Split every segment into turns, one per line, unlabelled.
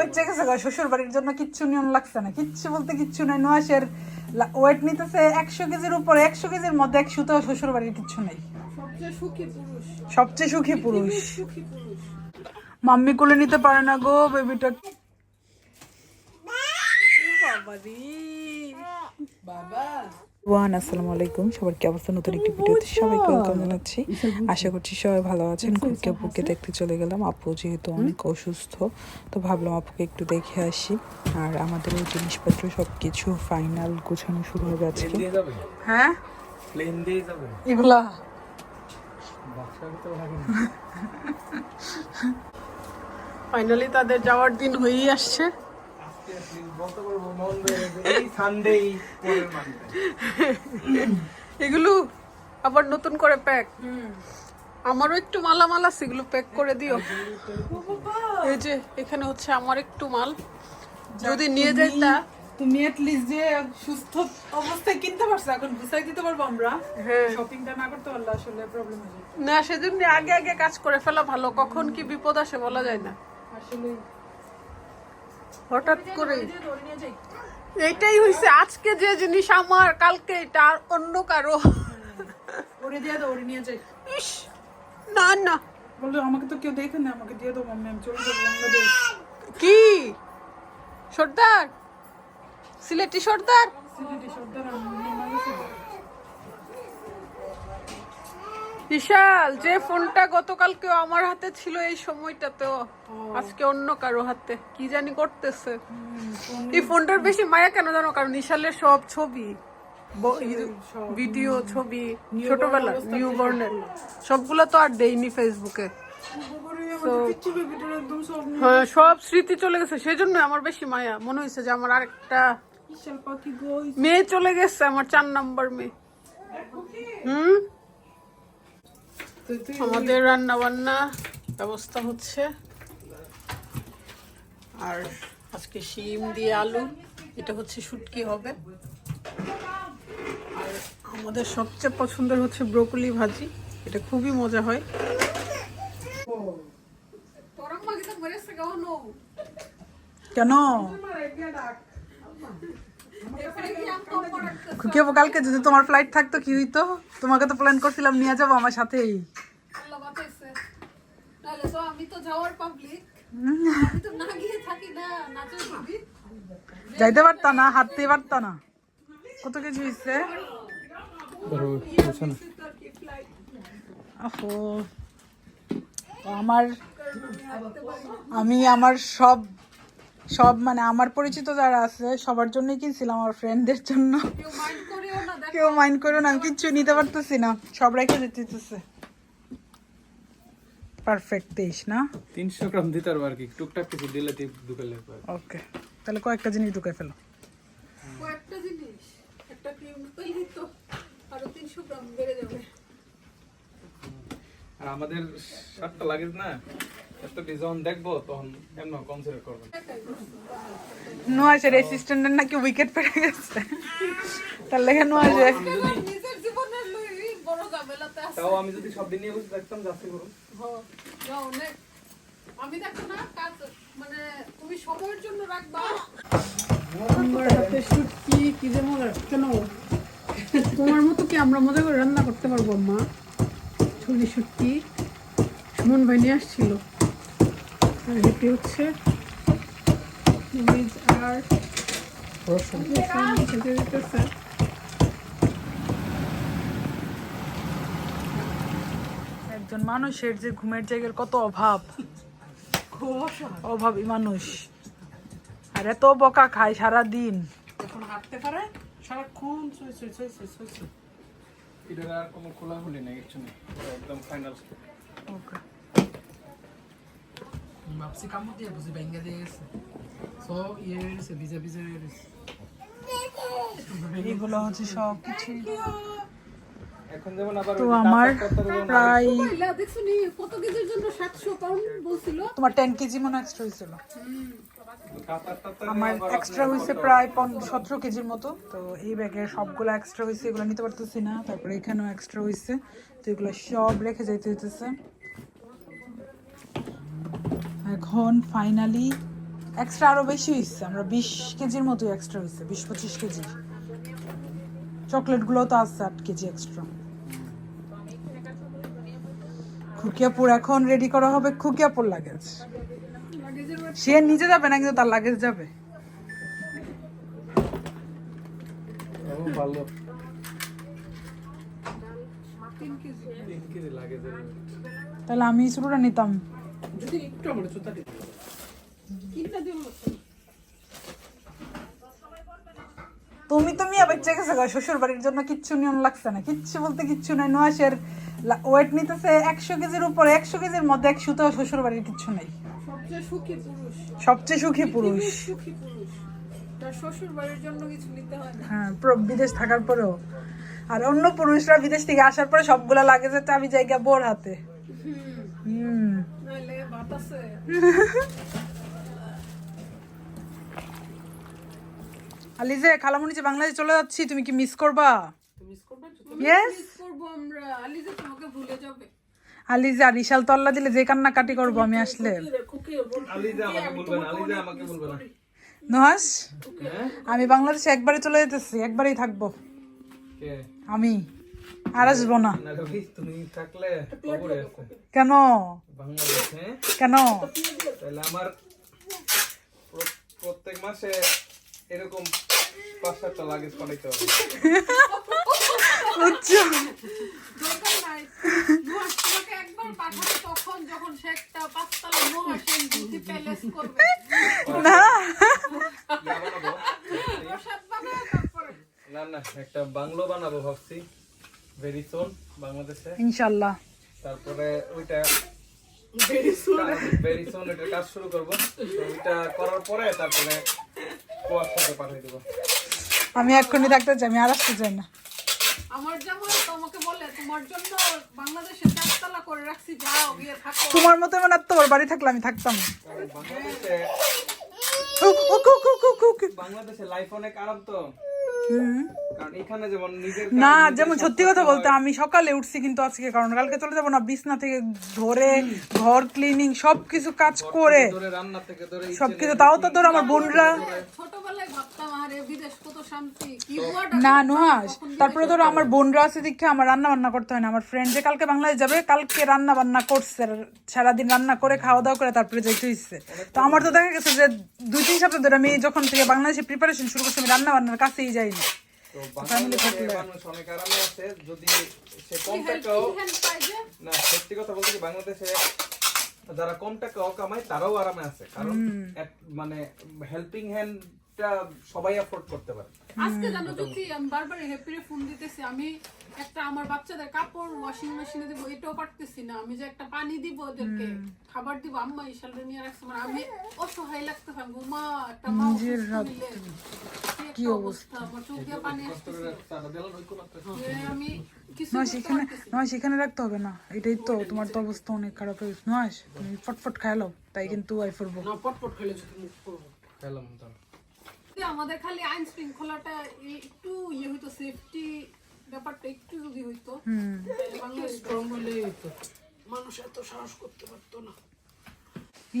বেঁচে গেছে শ্বশুর বাড়ির জন্য কিচ্ছু নিয়ম লাগছে না। কিচ্ছু বলতে কিচ্ছু নাই নোয়াশের ওয়েট নিতেছে একশো কেজির উপরে একশো কেজির মধ্যে একশো তো শ্বশুর বাড়ির কিচ্ছু নেই।
সবচেয়ে সুখী পুরুষ।
মাম্মি কোলে নিতে পারে না গো বেবিটা
বাবা
ওয়ান আসসালামু আলাইকুম। সবার কি অবস্থা? নতুন একটি ভিডিওতে সবাইকে ওয়েলকাম জানাচ্ছি। আশা করছি সবাই ভালো আছেন। কুকে আপুকে দেখতে চলে গেলাম। আপু যেহেতু অনেক অসুস্থ তো ভাবলাম আপুকে একটু দেখে আসি। আর আমাদের ওই জিনিসপত্র সব কিছু ফাইনাল গোছানো শুরু হবে আজকে হ্যাঁ?
প্লেন দিয়ে যাবে।
এগুলা?
ফাইনালি তাদের যাওয়ার দিন হয়েই আসছে। এগুলো আবার নতুন করে প্যাক আমারও একটু আছে এগুলো প্যাক করে দিও। এই যে এখানে হচ্ছে আমার একটু মাল। যদি নিয়ে যাই তা।
তুমি লিস্ট যে সুস্থ অবস্থায় কিনতে পারছ এখন গুছাই দিতে পারব আমরা।
হ্যাঁ।
শপিংটা না করতে পারলে আসলে প্রবলেম হয়ে
না সেজন্য আগে আগে কাজ করে ফেলা ভালো। কখন কি বিপদ আসে বলা যায় না।
আসলে
হঠাৎ করে এইটাই হয়েছে আজকে যে জিনিস আমার কালকে এটা আর অন্য কারও।
ওরে দিয়ে দাও ওরে নিয়ে যাই।
ইস না না।
বলল আমাকে তো কেউ দেখে না আমাকে দিয়ে দাও মাম্মি আমি চলে যাব বাংলাদেশ।
কি? সর্দার? সিলেটি সর্দার?
সিলেটি সর্দার
বিশাল যে ফোনটা গতকালকে আমার হাতে ছিল এই সময়টাতেও। আজকে অন্য কারও হাতে। কি জানি করতেছে। এই ফোনটার বেশি মায়া কেন জানো? কারণ নিশালের সব ছবি ভিডিও ছবি ছোটবেলা নিউ বর্নের সবগুলো তো আর দেইনি ফেসবুকে হ্যাঁ সব স্মৃতি চলে গেছে। সেই জন্য আমার বেশি মায়া। মনে হয়েছে যে আমার আরেকটা মেয়ে চলে গেছে আমার চার নাম্বার মেয়ে। হুম? আমাদের রান্না বান্না ব্যবস্থা হচ্ছে। আর আজকে শিম দিয়ে আলু এটা হচ্ছে শুটকি হবে। আর আমাদের সবচেয়ে পছন্দের হচ্ছে ব্রোকলি ভাজি এটা খুবই মজা হয়।
কেন? খুকি আপু, কালকে যদি তোমার ফ্লাইট থাকতো কি হইতো? তোমাকে তো প্ল্যান করছিলাম নিয়ে যাব আমার সাথেই।
আমি তো যাওয়ার পাবলিক আমি তো না গিয়ে থাকি না
যাইতে পারতা না হাঁটতে পারতা না। কত কিছু হয়েছে ওহো আমার আমি আমার সব সব মানে আমার পরিচিত যারা আছে সবার জন্যই কিনছিলাম আমার ফ্রেন্ডদের জন্য।
কেউ মাইন্ড করেও না দেখ।
করো না আমি কিচ্ছু নিতে পারতেছি না। সব রেখে দিতেছে। পারফেক্ট তেইশ না?
তিনশো গ্রাম দিতে পারব আর কি। টুকটাক কিছু দিলে
ওকে তাহলে কয়েকটা জিনিস ঢুকে ফেলো।
কয়েকটা জিনিস। একটা ক্রিম পেলেই তো আরও তিনশো গ্রাম বেড়ে যাবে।
আর আমাদের সাতটা লাগে না। এত যখন দেখব তখন এমন কনসিডার করবেন
নোয়াজের অ্যাসিস্ট্যান্টের নাকি উইকেট পেয়ে গেছে তার লেগে নোয়াজে
নিজের জীবনের লই বড় ঝামেলাতে আছে।
তাও আমি যদি সব দিন নিয়ে বসে দেখতাম যাচ্ছি করুন।
অনেক। আমি দেখো না কাজ মানে তুমি সময়ের জন্য রাখবা। কি কি যে মজা কেন তোমার মতো কি আমরা মজা করে রান্না করতে পারব মা ছুরি শুটকি সুমন ভাই নিয়ে আসছিল। আর এটি হচ্ছে। মরিচ আর রসুন খেতে দিতেছে
একজন মানুষের যে ঘুমের জায়গার কত অভাব। অভাবী মানুষ। আর এত বকা খায় সারা দিন
এখন হাঁটতে পারে সারাক্ষণ ছুঁই ছুঁই ছুঁই ছুঁই ছুঁই ছুঁই
এটার আর কোনো খোলা খুলি নেই কিছু নেই। একদম ফাইনাল
ওকে এগুলো হচ্ছে সব কিছু
এখন যেমন আবার
তো আমার প্রায়
কইলা দেখছ নি কত কেজির জন্য 700 পাউন্ড বলছিল
তোমার টেন কেজি মনে এক্সট্রা হয়েছিল আমার এক্সট্রা হয়েছে প্রায় সতেরো কেজির মতো তো এই ব্যাগের সবগুলো এক্সট্রা হয়েছে এগুলো নিতে পারতেছি না তারপরে এখানেও এক্সট্রা হয়েছে তো এগুলো সব রেখে যাইতে হইতেছে এখন ফাইনালি এক্সট্রা আরও বেশি হয়েছে আমরা বিশ কেজির মতো এক্সট্রা হয়েছে বিশ পঁচিশ কেজি। চকলেটগুলো তো আছে আট কেজি এক্সট্রা খুকিয়াপুর এখন রেডি করা হবে খুকিয়াপুর লাগেজ সে নিজে যাবে না কিন্তু তার লাগেজ যাবে।
ভালো। তিন কেজি। লাগে যাবে
তাহলে আমি শুরুটা নিতাম।
যদি একটু আমার জুতা দিতে
তুমি তুমি আবার চেকেছে গো শ্বশুর বাড়ির জন্য কিচ্ছু নিয়ম লাগছে না। কিচ্ছু বলতে কিচ্ছু নাই। নয়াসের ওয়েট নিতেছে একশো কেজির উপরে একশো কেজির মধ্যে একশো তো শ্বশুর বাড়ির কিচ্ছু নেই।
সবচেয়ে সুখী পুরুষ। হয়
বিদেশ থাকার পরেও। আর অন্য পুরুষরা বিদেশ থেকে আসার পরে সবগুলা লাগেজের চাবি জায়গা বোর হাতে।
আছে
আলিজে খালামুনিচে বাংলাদেশে চলে যাচ্ছি তুমি কি মিস করবা?
মিস করবে?
ইয়েস
মিস করব আমরা। আলিজা তোমাকে ভুলে যাবে।
আলিজা আর ইশাল তল্লা দিলে যে কান্নাকাটি করব আমি আসলে। নহাস
হ্যাঁ?
আমি বাংলাদেশে একবারে চলে যেতেছি একবারেই থাকব। আমি। আর আসব না।
তুমি থাকলে
কেন?
বাংলাদেশে
কেন?
তাহলে আমার প্রত্যেক মাসে এরকম পাঁচ সাতটা লাগেজ পাঠাইতে হবে।
না
না একটা বাংলো বানাবো ভাবছি। ভেরি সোন বাংলাদেশে
ইনশাল্লাহ
তারপরে ওইটা ভেরি সোন এটা কাজ শুরু করব। ওইটা করার পরে তারপরে পাঠিয়ে দেবো।
আমি এক্ষুনি থাকতে চাই আমি আর আসতে চাই না।
আমার বলে তোমার জন্য বাংলাদেশে চারতলা করে রাখছি যাও গিয়ে থাকো।
তোমার মতো আর তোমার বাড়ি থাকলে আমি থাকতাম।
বাংলাদেশে লাইফ অনেক আরাম তো।
না যেমন সত্যি কথা বলতে আমি সকালে উঠছি কিন্তু আজকে কারণ কালকে চলে যাব না বিছনা থেকে ধরে ঘর ক্লিনিং সবকিছু কাজ করে
রান্না থেকে ধরে
সবকিছু। তাও তো ধর আমার বোনরা না নুহাস তারপরে ধরো আমার বোনরা আছে দেখে আমার রান্না বান্না করতে হয় না। আমার ফ্রেন্ড যে কালকে বাংলাদেশ যাবে কালকে রান্না বান্না করছে সারাদিন রান্না করে খাওয়া দাওয়া করে তারপরে যাইতে হচ্ছে তো আমার তো দেখা গেছে যে দুই তিন সপ্তাহ ধরে আমি যখন থেকে বাংলাদেশে প্রিপারেশন শুরু করছি আমি রান্না বান্নার কাছেই যাইনি
বাংলাদেশে মানুষ অনেক আরামে আছে যদি সে কম টাকাও না সত্যি কথা বলতে কি বাংলাদেশে যারা কম টাকাও কামায় তারাও আরামে আছে। কারণ মানে হেল্পিং হ্যান্ডটা সবাই অ্যাফোর্ড করতে পারে।
আজকে জানো তো কি আমি বারবার হ্যাপিরে ফোন দিতেছি আমি একটা আমার বাচ্চাদের কাপড় ওয়াশিং মেশিনে দিব এটাও পারতেছি না আমি যে একটা পানি দিব ওদেরকে খাবার দিব আম্মা নিয়ে রাখছে মানে আমি অসহায় লাগতে থাকব মা একটা মা কি অবস্থা আমার চোখ দিয়ে পানি আসতেছে।
তারা দিলাম ওই কোনো একটা-
যে আমি
নয় সেখানে নয় সেখানে রাখতে হবে না এটাই তো তোমার তো অবস্থা অনেক খারাপ হয়ে গেছে। নয় তুমি ফটফট খাইলো তাই কিন্তু আই ফুরবো
না পটপট খেলে মুখ করব।
খেলাম
আমাদের খালি আইন শৃঙ্খলাটা একটু ইয়ে হইতো সেফটি ব্যাপারটা একটু যদি হইতো বাংলাদেশ
স্ট্রং হলেই মানুষ এত সাহস করতে পারতো না।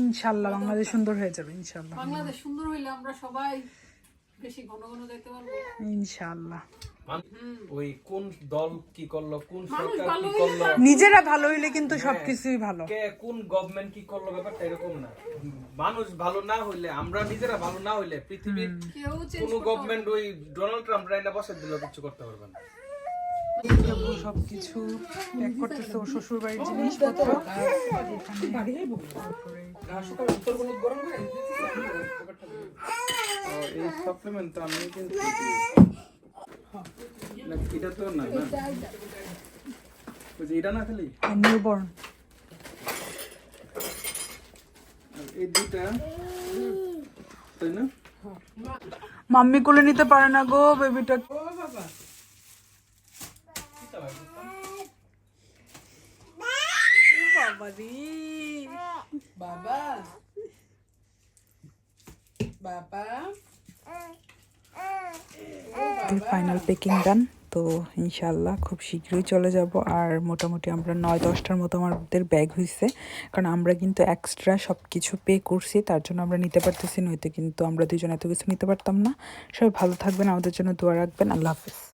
ইনশাল্লাহ বাংলাদেশ সুন্দর হয়ে যাবে ইনশাল্লাহ।
বাংলাদেশ সুন্দর হইলে আমরা সবাই বেশি ঘন ঘন যেতে পারব।
ইনশাল্লাহ।
ওই কোন দল কি করল কোন সরকার কি করল?
নিজেরা ভালো হইলে কিন্তু সবকিছুই ভালো।
কে কোন গভর্নমেন্ট কি করল ব্যাপারটা এরকম না। মানুষ ভালো না হইলে আমরা নিজেরা ভালো না হইলে পৃথিবীর
কেউ
কোন গভর্নমেন্ট ওই ডোনাল্ড ট্রাম্প রাইনা বসে দিল কিছু করতে পারবে না।
সবকিছু প্যাক করতেছে ওর শ্বশুর বাড়ির জিনিসপত্র।
বাড়ি উত্তর গরম করে
এই সাপ্লিমেন্ট আমি কিন্তু এটা তো না না। এটা না খালি?
নিউবর্ন
এই দুটা তাই না?
মাম্মি কোলে নিতে পারে না গো বেবিটা
বাবা বাবা।
ফাইনাল পেকিং ডান তো ইনশাল্লাহ খুব শীঘ্রই চলে যাব। আর মোটামুটি আমরা নয়, দশটার মতো আমাদের ব্যাগ হয়েছে কারণ আমরা কিন্তু এক্সট্রা সব কিছু পে করছি, তার জন্য আমরা নিতে পারতেছি নয়তো কিন্তু আমরা দুজন এত কিছু নিতে পারতাম না। সবাই ভালো থাকবেন, আমাদের জন্য দোয়া রাখবেন। আল্লাহ হাফিজ।